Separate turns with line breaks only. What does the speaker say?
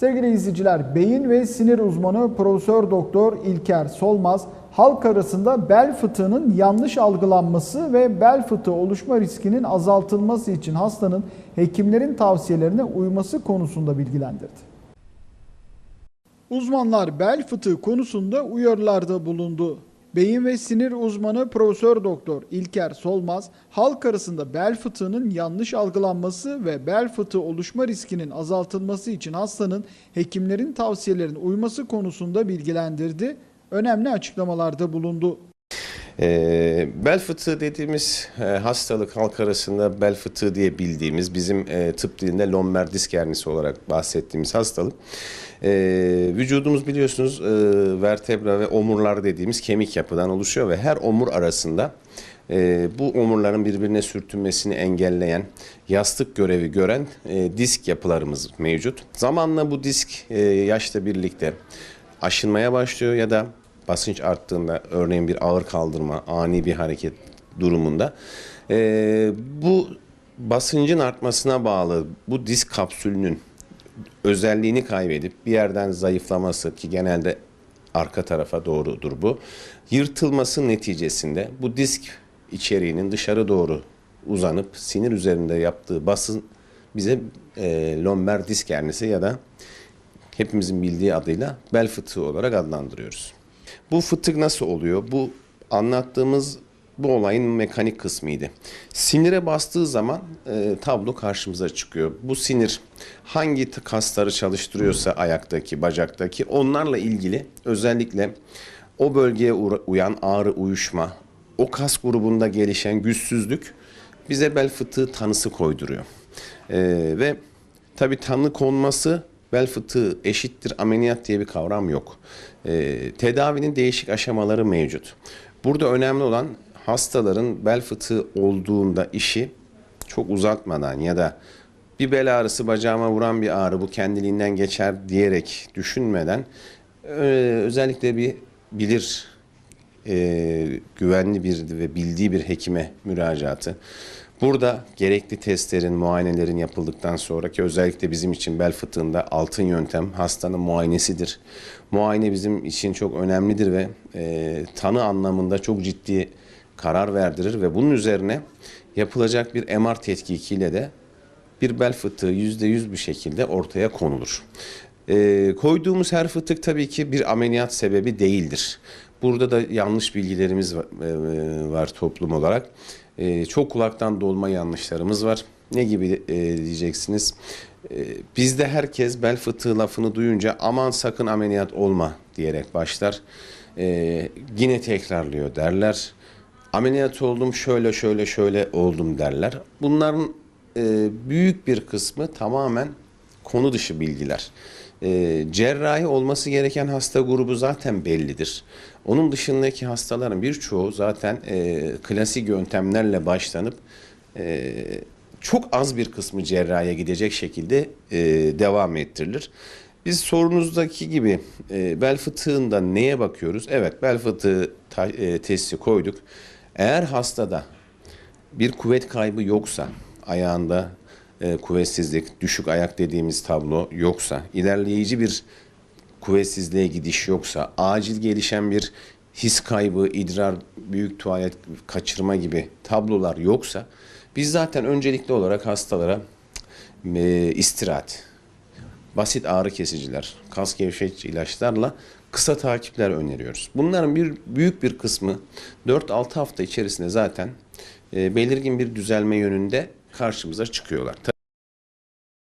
Sevgili izleyiciler, beyin ve sinir uzmanı Profesör Doktor İlker Solmaz, halk arasında bel fıtığının yanlış algılanması ve bel fıtığı oluşma riskinin azaltılması için hastanın hekimlerin tavsiyelerine uyması konusunda bilgilendirdi. Uzmanlar bel fıtığı konusunda uyarılarda bulundu. Beyin ve sinir uzmanı Profesör Doktor İlker Solmaz, halk arasında bel fıtığının yanlış algılanması ve bel fıtığı oluşma riskinin azaltılması için hastanın hekimlerin tavsiyelerine uyması konusunda bilgilendirdi. Önemli açıklamalarda bulundu.
E, bel fıtığı dediğimiz e, hastalık halk arasında bel fıtığı diye bildiğimiz bizim e, tıp dilinde lomber disk hernisi olarak bahsettiğimiz hastalık. E, vücudumuz biliyorsunuz e, vertebra ve omurlar dediğimiz kemik yapıdan oluşuyor ve her omur arasında e, bu omurların birbirine sürtünmesini engelleyen, yastık görevi gören e, disk yapılarımız mevcut. Zamanla bu disk e, yaşla birlikte aşınmaya başlıyor ya da basınç arttığında örneğin bir ağır kaldırma, ani bir hareket durumunda e, bu basıncın artmasına bağlı bu disk kapsülünün özelliğini kaybedip bir yerden zayıflaması ki genelde arka tarafa doğrudur bu. Yırtılması neticesinde bu disk içeriğinin dışarı doğru uzanıp sinir üzerinde yaptığı basın bize e, lomber disk hernisi ya da hepimizin bildiği adıyla bel fıtığı olarak adlandırıyoruz. Bu fıtık nasıl oluyor? Bu anlattığımız bu olayın mekanik kısmıydı. Sinire bastığı zaman e, tablo karşımıza çıkıyor. Bu sinir hangi kasları çalıştırıyorsa ayaktaki, bacaktaki onlarla ilgili özellikle o bölgeye uyan ağrı, uyuşma, o kas grubunda gelişen güçsüzlük bize bel fıtığı tanısı koyduruyor. E, ve tabii tanı konması bel fıtığı eşittir ameliyat diye bir kavram yok. Ee, tedavinin değişik aşamaları mevcut. Burada önemli olan hastaların bel fıtığı olduğunda işi çok uzatmadan ya da bir bel ağrısı bacağıma vuran bir ağrı bu kendiliğinden geçer diyerek düşünmeden e, özellikle bir bilir e, güvenli bir ve bildiği bir hekime müracaatı. Burada gerekli testlerin, muayenelerin yapıldıktan sonraki özellikle bizim için bel fıtığında altın yöntem hastanın muayenesidir. Muayene bizim için çok önemlidir ve e, tanı anlamında çok ciddi karar verdirir ve bunun üzerine yapılacak bir MR tetkikiyle de bir bel fıtığı yüzde yüz bir şekilde ortaya konulur. Ee, koyduğumuz her fıtık tabii ki bir ameliyat sebebi değildir. Burada da yanlış bilgilerimiz var, e, var toplum olarak. Ee, çok kulaktan dolma yanlışlarımız var. Ne gibi e, diyeceksiniz? Ee, bizde herkes bel fıtığı lafını duyunca aman sakın ameliyat olma diyerek başlar. Ee, yine tekrarlıyor derler. Ameliyat oldum şöyle şöyle şöyle oldum derler. Bunların e, büyük bir kısmı tamamen konu dışı bilgiler. E, cerrahi olması gereken hasta grubu zaten bellidir. Onun dışındaki hastaların birçoğu zaten e, klasik yöntemlerle başlanıp e, çok az bir kısmı cerrahiye gidecek şekilde e, devam ettirilir. Biz sorunuzdaki gibi e, bel fıtığında neye bakıyoruz? Evet bel fıtığı ta- e, testi koyduk. Eğer hastada bir kuvvet kaybı yoksa, ayağında e, kuvvetsizlik, düşük ayak dediğimiz tablo yoksa, ilerleyici bir kuvvetsizliğe gidiş yoksa, acil gelişen bir his kaybı, idrar, büyük tuvalet kaçırma gibi tablolar yoksa, biz zaten öncelikli olarak hastalara e, istirahat, basit ağrı kesiciler, kas gevşetici ilaçlarla kısa takipler öneriyoruz. Bunların bir büyük bir kısmı 4-6 hafta içerisinde zaten e, belirgin bir düzelme yönünde karşımıza çıkıyorlar.